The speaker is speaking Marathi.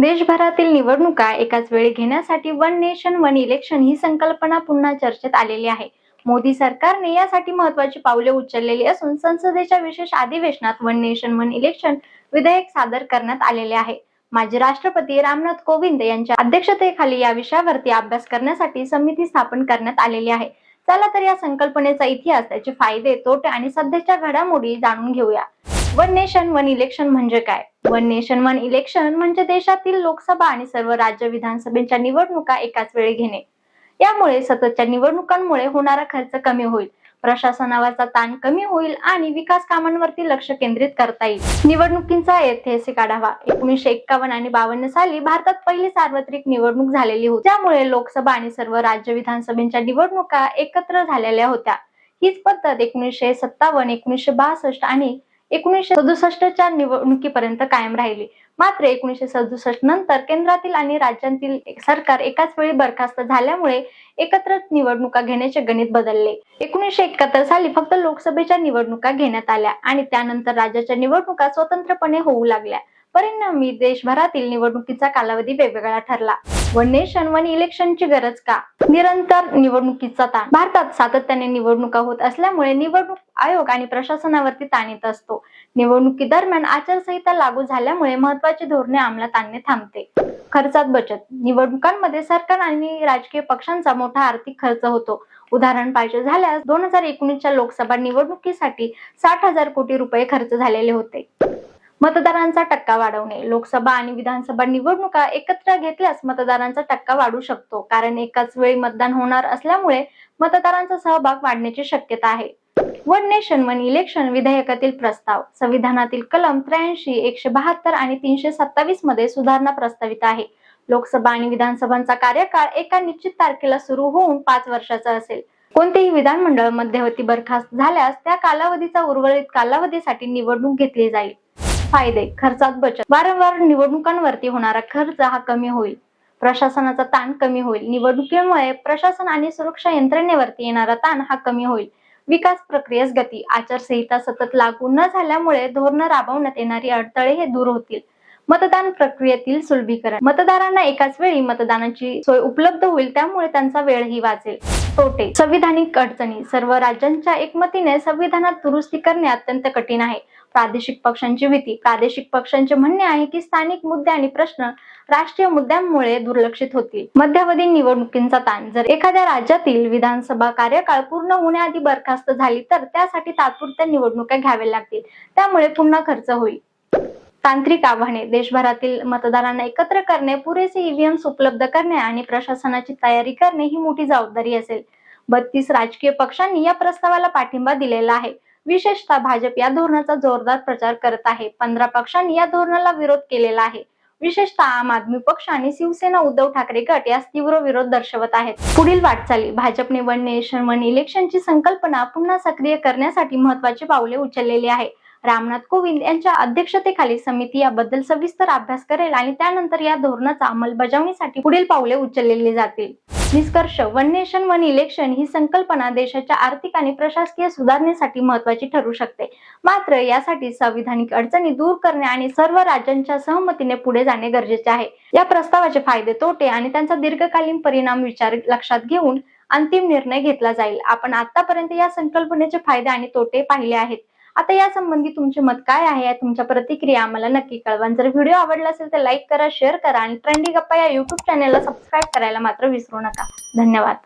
देशभरातील निवडणुका एकाच वेळी घेण्यासाठी वन नेशन वन इलेक्शन ही संकल्पना पुन्हा चर्चेत आलेली आहे. मोदी सरकारने यासाठी महत्वाची पावले उचललेली असून संसदेच्या विशेष अधिवेशनात वन नेशन वन इलेक्शन विधेयक सादर करण्यात आलेले आहे. माजी राष्ट्रपती रामनाथ कोविंद यांच्या अध्यक्षतेखाली या विषयावरती अभ्यास करण्यासाठी समिती स्थापन करण्यात आलेली आहे. चला तर या संकल्पनेचा इतिहास त्याचे फायदे तोटे आणि सध्याच्या घडामोडी जाणून घेऊया. वन नेशन वन इलेक्शन म्हणजे काय? वन नेशन वन इलेक्शन म्हणजे देशातील लोकसभा आणि सर्व राज्य विधानसभेच्या निवडणुका एकाच वेळी घेणे. यामुळे सततच्या निवडणुकांमुळे होणारा खर्च कमी होईल. प्रशासनावरचा ताण कमी होईल आणि विकास कामांवरती लक्ष केंद्रित करता येईल. निवडणुकींचा ऐतिहासिक आढावा. एकोणीसशे एक्कावन्न आणि बावन्न साली भारतात पहिली सार्वत्रिक निवडणूक झालेली होती. त्यामुळे लोकसभा आणि सर्व राज्य विधानसभेच्या निवडणुका एकत्र झालेल्या होत्या. हीच पद्धत एकोणीसशे सत्तावन्न एकोणीसशे बासष्ट आणि एकोणीसशे सदुसष्टच्या निवडणुकीपर्यंत कायम राहिली. मात्र एकोणीसशे सदुसष्ट नंतर केंद्रातील आणि राज्यांतील सरकार एकाच वेळी बरखास्त झाल्यामुळे एकत्र निवडणुका घेण्याचे गणित बदलले. एकोणीसशे एकाहत्तर साली फक्त लोकसभेच्या निवडणुका घेण्यात आल्या आणि त्यानंतर राज्याच्या निवडणुका स्वतंत्रपणे होऊ लागल्या. परिणामी देशभरातील निवडणुकीचा कालावधी वेगवेगळा ठरला. व नेशन वन इलेक्शनची गरज का? निरंतर निवडणुकीचा ताण. भारतात सातत्याने निवडणुका होत असल्यामुळे निवडणूक आयोग आणि प्रशासनावरती ताण येत असतो. निवडणुकी दरम्यान आचारसंहिता लागू झाल्यामुळे महत्वाची धोरणे अंमलात आणणे थांबते. खर्चात बचत. निवडणुकांमध्ये सरकार आणि राजकीय पक्षांचा मोठा आर्थिक खर्च होतो. उदाहरण पाहिजे झाल्यास दोन हजार एकोणीसच्या लोकसभा निवडणुकीसाठी साठ हजार कोटी रुपये खर्च झालेले होते. मतदारांचा टक्का वाढवणे. लोकसभा आणि विधानसभा निवडणुका एकत्र घेतल्यास मतदारांचा टक्का वाढू शकतो. कारण एकाच वेळी मतदान होणार असल्यामुळे मतदारांचा सहभाग वाढण्याची शक्यता आहे. वन नेशन वन इलेक्शन विधेयकातील प्रस्ताव. संविधानातील कलम त्र्याऐंशी एकशे बहात्तर आणि तीनशे सत्तावीसमध्ये सुधारणा प्रस्तावित आहे. लोकसभा आणि विधानसभांचा कार्यकाळ एका निश्चित तारखेला सुरू होऊन पाच वर्षाचा असेल. कोणतेही विधानमंडळ मध्यवर्ती बरखास्त झाल्यास त्या कालावधीचा उर्वरित कालावधीसाठी निवडणूक घेतली जाईल. फायदे खर्चात बचत. वारंवार निवडणुकांवरती होणारा खर्च हा कमी होईल. प्रशासनाचा ताण कमी होईल. निवडणुकीमुळे प्रशासन आणि सुरक्षा यंत्रणेवरती येणारा ताण हा कमी होईल. विकास प्रक्रियेस गती. आचारसंहिता सतत लागू न झाल्यामुळे धोरणं राबवण्यात येणारी अडथळे हे दूर होतील. मतदान प्रक्रियेतील सुलभीकरण. मतदारांना एकाच वेळी मतदानाची सोय उपलब्ध होईल त्यामुळे त्यांचा वेळही वाचेल. तोटे. संविधानिक अडचणी. सर्व राज्यांच्या एकमतीने संविधानात दुरुस्ती करणे अत्यंत कठीण आहे. प्रादेशिक पक्षांची भीती. प्रादेशिक पक्षांचे म्हणणे आहे की स्थानिक मुद्दे आणि प्रश्न राष्ट्रीय मुद्द्यांमुळे दुर्लक्षित होतील. मध्यावधी निवडणुकींचा ताण. जर एखाद्या राज्यातील विधानसभा कार्यकाळ पूर्ण होण्याआधी बरखास्त झाली तर त्यासाठी तात्पुरत्या निवडणुका घ्याव्या लागतील. त्यामुळे पुन्हा खर्च होईल. तांत्रिक आव्हाने. देशभरातील मतदारांना एकत्र करणे पुरेसे ईव्हीएम्स उपलब्ध करणे आणि प्रशासनाची तयारी करणे ही मोठी जबाबदारी असेल. बत्तीस राजकीय पक्षांनी या प्रस्तावाला पाठिंबा दिलेला आहे. विशेषतः भाजप या धोरणाचा जोरदार प्रचार करत आहे. पंधरा पक्षांनी या धोरणाला विरोध केलेला आहे. विशेषतः आम आदमी पक्ष आणि शिवसेना उद्धव ठाकरे गट यास तीव्र विरोध दर्शवत आहेत. पुढील वाटचाली भाजपने वन नेशन वन इलेक्शनची संकल्पना पुन्हा सक्रिय करण्यासाठी महत्वाची पावले उचललेली आहे. रामनाथ कोविंद यांच्या अध्यक्षतेखाली समिती याबद्दल सविस्तर अभ्यास करेल आणि त्यानंतर या धोरणाचा अंमलबजावणीसाठी पुढील पावले उचललेली जातील. निष्कर्ष वन नेशन वन इलेक्शन ही संकल्पना देशाच्या आर्थिक आणि प्रशासकीय सुधारणेसाठी महत्वाची ठरू शकते. मात्र यासाठी संविधानिक अडचणी दूर करणे आणि सर्व राज्यांच्या सहमतीने पुढे जाणे गरजेचे आहे. या प्रस्तावाचे फायदे तोटे आणि त्यांचा दीर्घकालीन परिणाम विचार लक्षात घेऊन अंतिम निर्णय घेतला जाईल. आपण आतापर्यंत या संकल्पनेचे फायदे आणि तोटे पाहिले आहेत. आता या संबंधी तुमचे मत काय आहे या तुमच्या प्रतिक्रिया आम्हाला नक्की कळवा. जर व्हिडिओ आवडला असेल तर लाईक करा शेअर करा आणि ट्रेंडी गप्पा या युट्यूब चॅनेलला सबस्क्राईब करायला मात्र विसरू नका. धन्यवाद.